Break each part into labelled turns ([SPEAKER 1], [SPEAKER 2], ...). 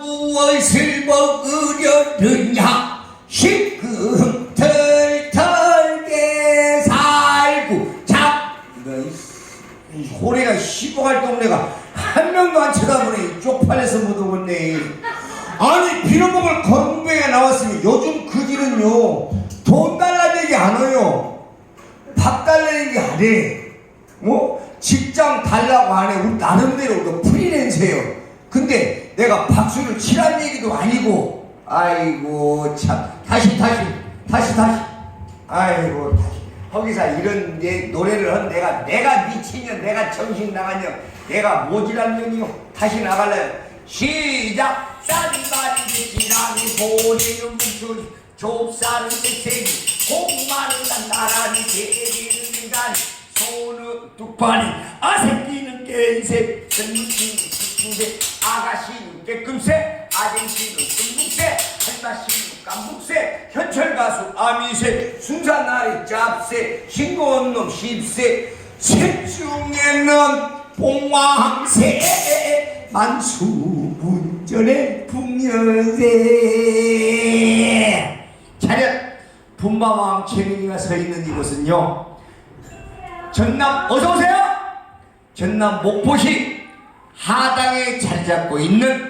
[SPEAKER 1] 무엇을 먹으려느냐 시금털 털게 살고 이 호래가 시고갈 동네가 한 명도 안 쳐다보네 이 쪽팔려서 못 오겠네 아니 빌어먹을 건배가 나왔으면 요즘 그들은요 돈 달라는 얘기 안 해요 밥 달라는 얘기 안 해. 뭐 직장 달라고 안 해. 우리 나름대로 그 프리랜서예요. 근데 내가 박수를 치란 얘기도 아니고. 아이고 참. 다시 다시 다시 다시. 아이고 다시. 거기서 이런 내 노래를 한 내가 내가 미친년 내가 정신 나가냐. 내가 모질한 년이요. 다시 나갈래. 시작! 쌀바리 지랑이 보내는 문소리 좁쌀은 색색이 고구마는 난 나란히 개리는 인간 소는 뚝발이 아새끼는 깬새 젊은이는 숙중새 아가씨는 깨끔새 아저씨는 금붕새 할마씨는 깜붕새 현철 가수 아미새 순산나리 짭새 싱거운 놈 십새 셋 중에는 봉황새 만수운전의 풍년새 차렷 분마왕 최민이가 서 있는 이곳은요 전남 어서 오세요. 전남 목포시 하당에 자리 잡고 있는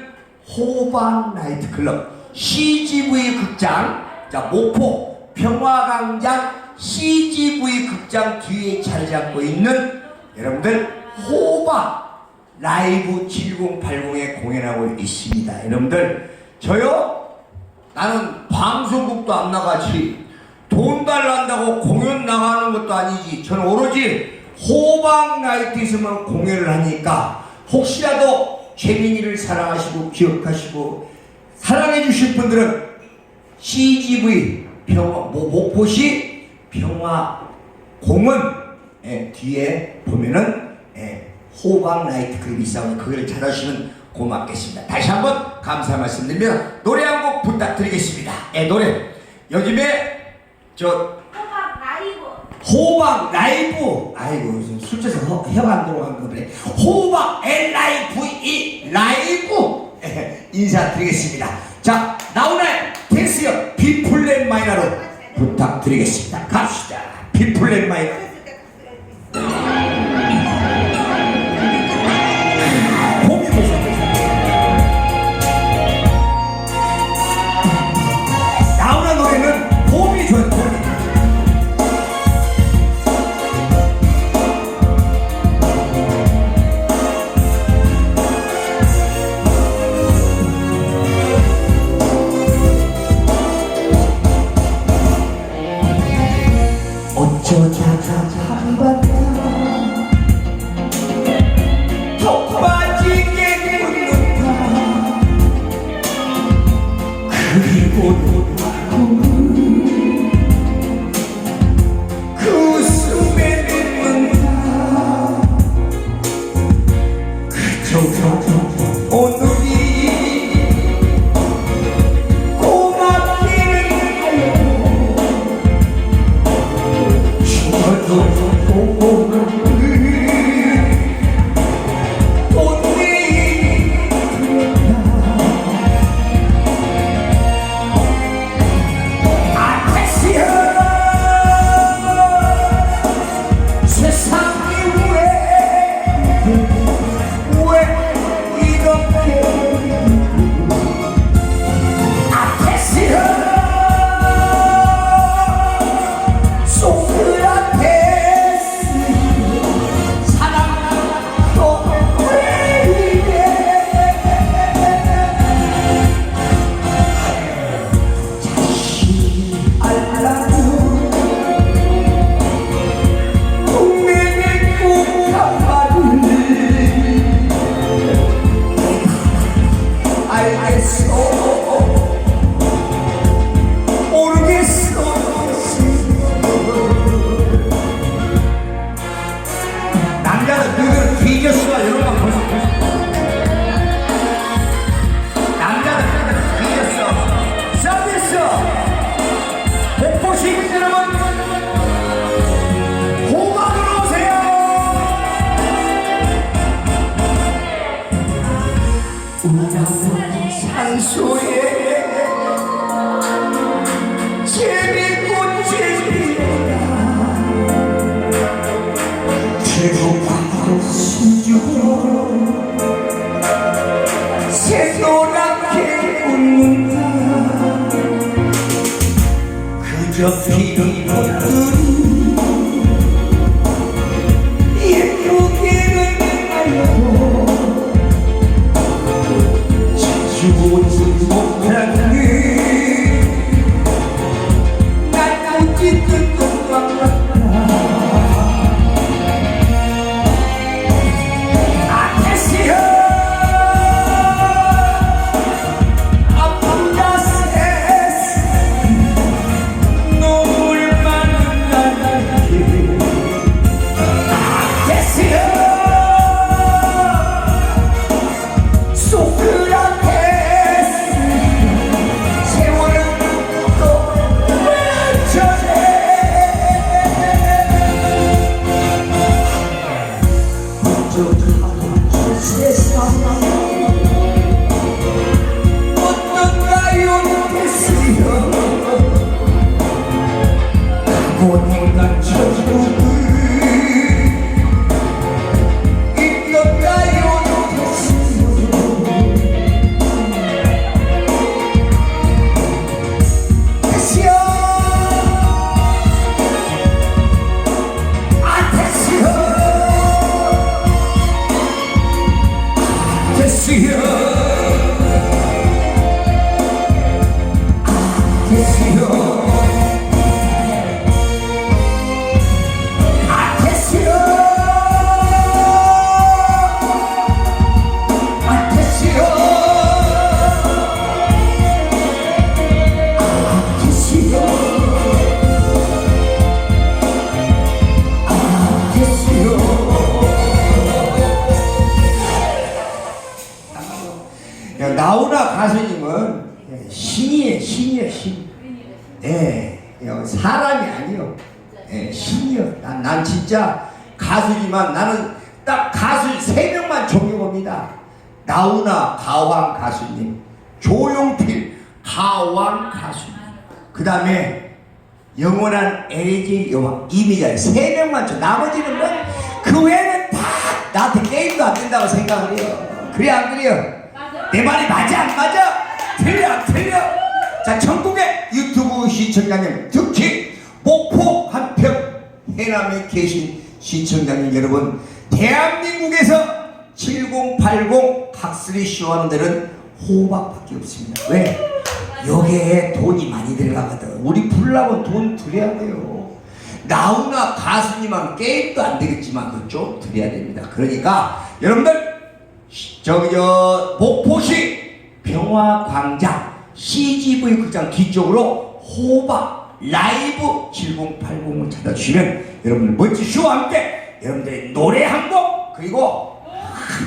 [SPEAKER 1] 호반 나이트클럽 CGV 극장 자 목포 평화광장 CGV 극장 뒤에 자리 잡고 있는 여러분들 호반 라이브 7080에 공연하고 있습니다. 여러분들 저요 나는 방송국도 안 나가지 돈 달란다고 공연 나가는 것도 아니지 저는 오로지 호박 나이트 있으면 공연을 하니까 혹시라도 재민이를 사랑하시고 기억하시고 사랑해 주실 분들은 CGV 평화 모- 목포시 평화 공원 예, 뒤에 보면은 예, 호박 나이트 클럽이 있어요 그걸 찾아주시면 고맙겠습니다. 다시 한번 감사 말씀드리며 노래 한 곡 부탁드리겠습니다. 예, 노래. 요즘에 저
[SPEAKER 2] 호박 라이브
[SPEAKER 1] 아이고 지금 술 취해서 혀- 혀가 안 들어간 거 그래 호박 L-I-V-E 라이브 예, 인사드리겠습니다. 자 나오날 댄스요. 비플랜 마이너로 부탁드리겠습니다. 갑시다. 비플랜 마이너 새노랗게 웃는다. 그저 피는 고뇌가 천국을 영원한 LG 여왕 이미자 세 명만 줘. 나머지는 뭐 그 외에는 다 나한테 게임도 안 된다고 생각을 해요. 그래 안 그래요? 내 말이 맞아 안 맞아? 틀려 안 틀려? 자 전국의 유튜브 시청자님 특히 목포 한평 해남에 계신 시청자님 여러분 대한민국에서 7080 학스리 쇼하는 데는 호박밖에 없습니다 왜? 여기에 돈이 많이 들어가거든. 우리 불나면 돈 들여야 돼요. 나훈아 가수님은 게임도 안 되겠지만 그좀 드려야 됩니다. 그러니까 여러분들 저기 저 목포시 병화광장 CGV 극장 뒤쪽으로 호박 라이브 7080을 찾아주시면 여러분들 멋진 쇼와 함께 여러분들의 노래 한 곡 그리고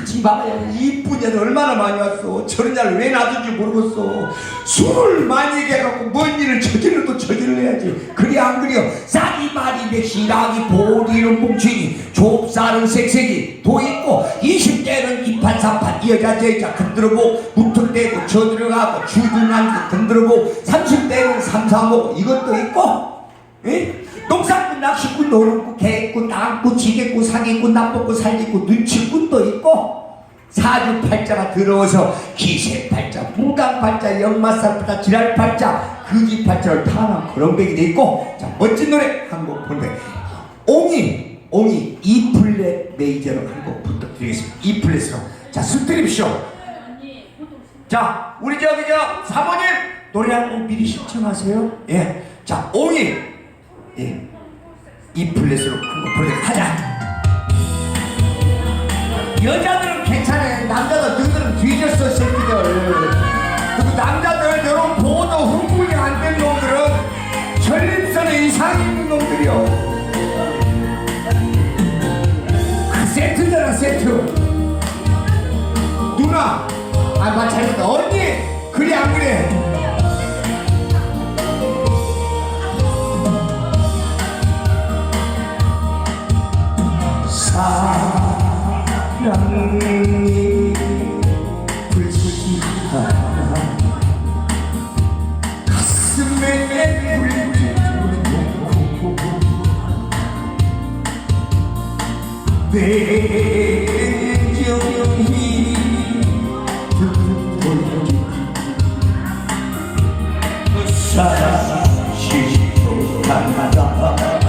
[SPEAKER 1] 하지 마요 이쁜 애들 얼마나 많이 왔어? 저런 자를 왜 놔둔지 모르겠어. 술을 많이 해갖고 뭔 일을 저질러도 저질러야지. 그래 안 그래요? 쌀이 말이 백시 락이 보리는 뭉치니 좁쌀은 색색이 도 있고 20대는 이판삼판 이 여자 저 여자 흔들어보 무틀대고 저들어가고 주둔한 흔들어보 30대는 삼삼오 이것도 있고 예? 농사꾼, 낚시꾼, 노름꾼, 개꾼, 땅꾼, 지게꾼, 사기꾼, 나쁘꾼, 살기꾼, 눈치꾼도 있고 사주팔자가 들어와서 기세팔자, 문강팔자, 역마살팔자, 지랄팔자, 거지팔자를 타는 그런 백이 돼 있고. 자 멋진 노래 한 곡 보는데 옹이, 옹이 플랫 메이저로 한 곡 부탁드리겠습니다. 플랫으로 자 스트립쇼 자 우리 저기 저 사모님 노래 한 곡 미리 신청하세요. 예 자 옹이 예. 이 플랫으로 한번 보내 하자. 여자들은 괜찮아요. 남자들 너희들은 뒤졌어 새끼들. 그리고 남자 사랑 시시하다 달려가야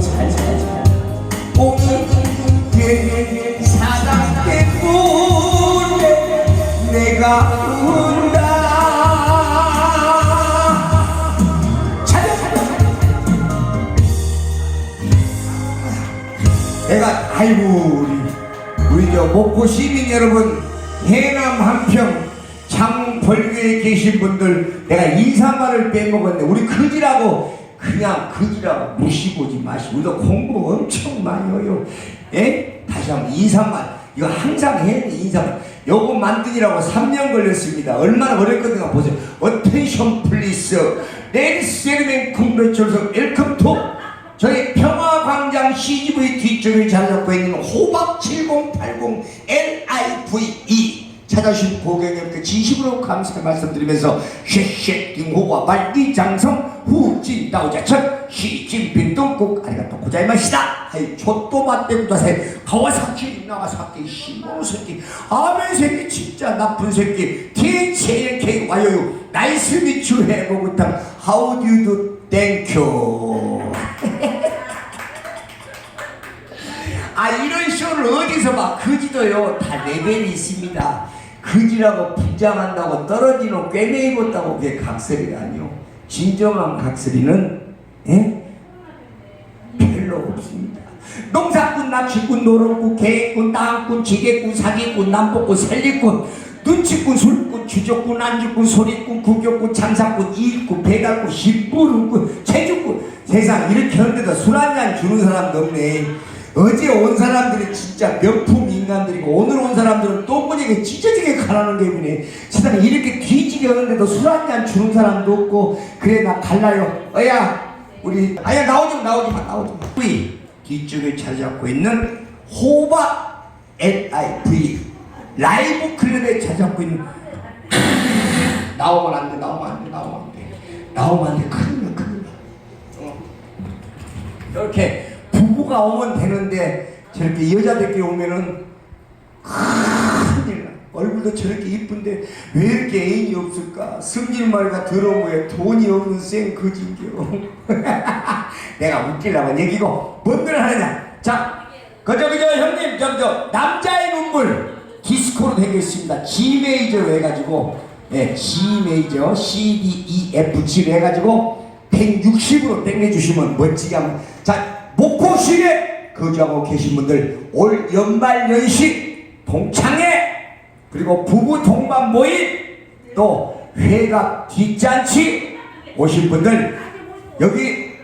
[SPEAKER 1] 친구 오기가 된 사랑 때문에 내가 운다 차려 차려 내가 아이고 우리 우리 저 목포 시민 여러분 해남 한평 장벌교에 계신 분들 내가 인사말을 빼먹었는데 우리 그지라고 그냥 그지라고 무시보지 마시고 우리도 공부 엄청 많이 해요. 예? 다시 한번 인사말. 이거 항상 해야 돼 인사말. 요거 만드느라고 3년 걸렸습니다. 얼마나 어렵거든요 보세요. 컨그레츄레이션 웰컴 투 저희 평화광장 CGV 뒤쪽에 잘 잡고 있는 호박 7080 LIVE 찾아주신 고객님께 진심으로 감사의 말씀드리면서 쉐쉐킹호와 말기장성 후진다오자천 시진핑 동국 아리가또 고자이마시다. 하이 초토마떼부다세 가와사키 나와사키 시모새끼 아멘 새끼 진짜 나쁜 새끼. THLK 와요요. 나이스 미추 해보구탕. Do? Thank you. 아 이런 쇼를 어디서 봐? 그지도요. 다 레벨이 있습니다 그지라고 분장한다고 떨어지는 꿰매 입었다고 그게 각설이가 아니요 진정한 각설이는 예? 별로 없습니다. 농사꾼 납치꾼 노릇꾼 계획꾼 땅꾼 지게꾼 사기꾼 남복꾼 살리꾼 눈치꾼 술꾼 주족꾼 안주꾼 소리꾼 구경꾼 장사꾼 일꾼 배달꾼 신부름꾼 체주꾼. 세상 이렇게 하는데도 술 한 잔 주는 사람도 없네 어제 온 사람들이 진짜 명품 인간들이고 오늘 온 사람들은 똥무지게 찢어지게 가라는 게 있네. 세상에 이렇게 뒤지게 하는데도 술 한 잔 주는 사람도 없고 그래 나 갈라요. 어야 우리 아야 나오지 마 나오지 마 나오지 마. 우리 뒤쪽에 자리 잡고 있는 호박 LIV 라이브 클럽에 자리 잡고 있는 나오면 안돼 나오면 안돼 나오면 안돼. 나오면 안돼. 큰일 나 큰일 나. 어. 이렇게 부부가 오면 되는데 저렇게 여자들끼리 오면은 큰일 나 얼굴도 저렇게 이쁜데 왜 이렇게 애인이 없을까? 승질 말과 더러워에 돈이 없는 쌩 거진겨. 내가 웃기려고 얘기고 뭔들 하느냐? 자, 그저 그저 형님 저저 남자의 눈물 디스코로 되어 있습니다. G 메이저로 해가지고 예, G 메이저 C D E F G로 해가지고 160으로 땡겨주시면 멋지게 한번 자 목포시에 거주하고 계신 분들 올 연말 연시 동창회 그리고 부부 동반 모임 또 회갑 뒷잔치 오신 분들 여기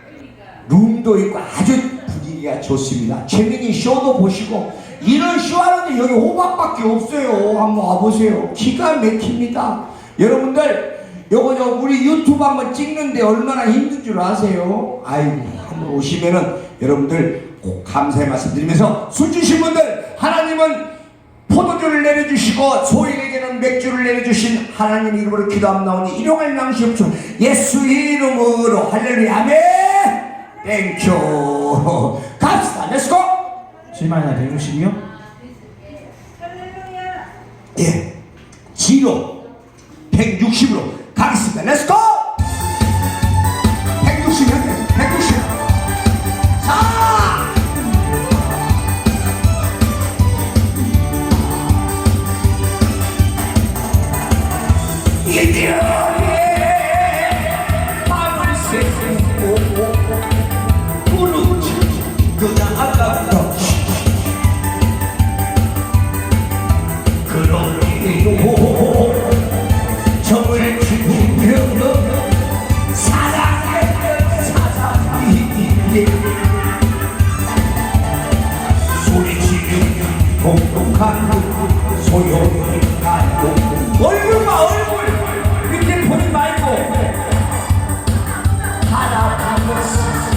[SPEAKER 1] 룸도 있고 아주 분위기가 좋습니다. 재민이 쇼도 보시고 이런 쇼 하는데 여기 호박밖에 없어요. 한번 와보세요. 기가 막힙니다. 여러분들 요거 저 우리 유튜브 한번 찍는데 얼마나 힘든 줄 아세요? 아이고 한번 오시면은 여러분들 꼭 감사의 말씀드리면서 술 주신 분들 하나님은 포도주를 내려주시고 소인에게는 맥주를 내려주신 하나님 이름으로 기도합나오니 일용할 낭시 없죠 예수 이름으로. 할렐루야. 아멘. 땡큐 갑시다. 렛츠고
[SPEAKER 2] 실마리나 160이요?
[SPEAKER 1] 예. 지로. 160으로 가겠습 얼굴 봐 얼굴 밑에 보지 말고 가면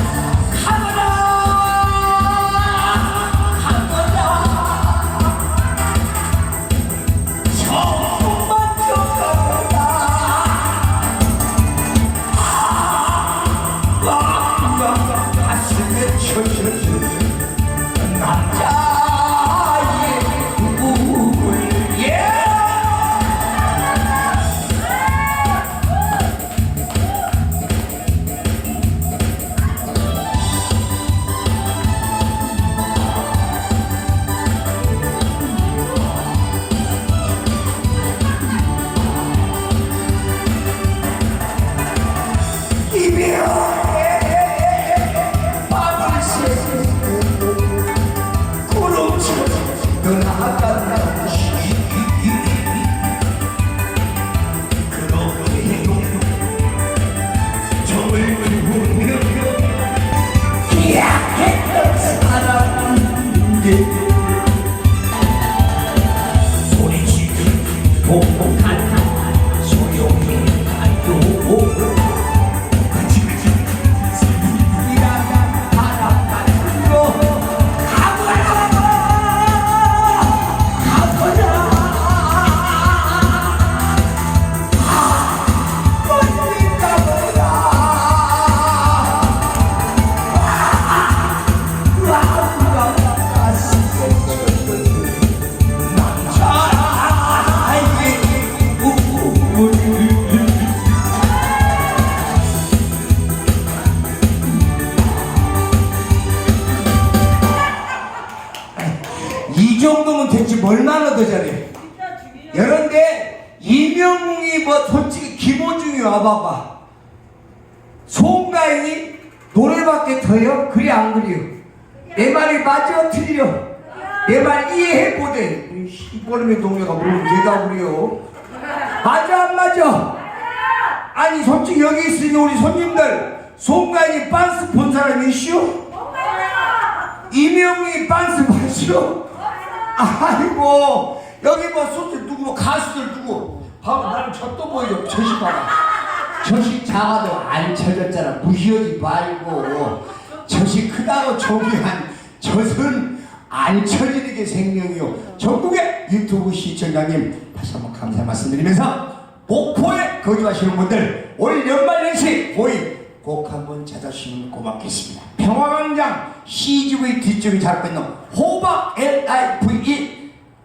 [SPEAKER 1] 이명웅이 뭐 솔직히 김호중이 와봐봐 송가인이 노래밖에 더요? 그래 안 그래요? 내 말이 맞아 틀려 내 말 이해해 보대 이꼴음의 동료가 뭘 대답을 해요 맞아 안 맞아? 아니 솔직히 여기 있으니 우리 손님들 송가인이 빤스 본 사람이 있슈? 이명웅이 빤스 봤슈? 아이고 여기 뭐 소들 누구 뭐 가수들 누구 봐봐 나는 저또 보여줘 저시 봐봐 저시 작아도 안 쳐졌잖아. 무시하지 말고. 저시 크다고 조기한 젖은 안 쳐지는 게 생명이요. 전국의 유튜브 시청자님 다시 한번 감사 말씀드리면서 목포에 거주하시는 분들 올 연말 연시 모임 꼭 한번 찾아주시면 고맙겠습니다. 평화광장 CGV 뒤쪽에 잡고 있는 호박 LIVE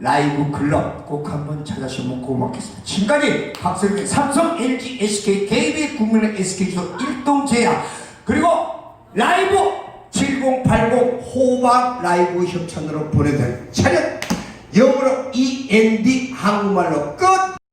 [SPEAKER 1] 라이브 클럽 꼭 한번 찾아주시면 고맙겠습니다. 지금까지 박성민 삼성, LG, SK, KB, 국민의 SK 주소 일동제야. 그리고 라이브 7080 호박 라이브 협찬으로 보내드린 차렷. 영어로 END 한국말로 끝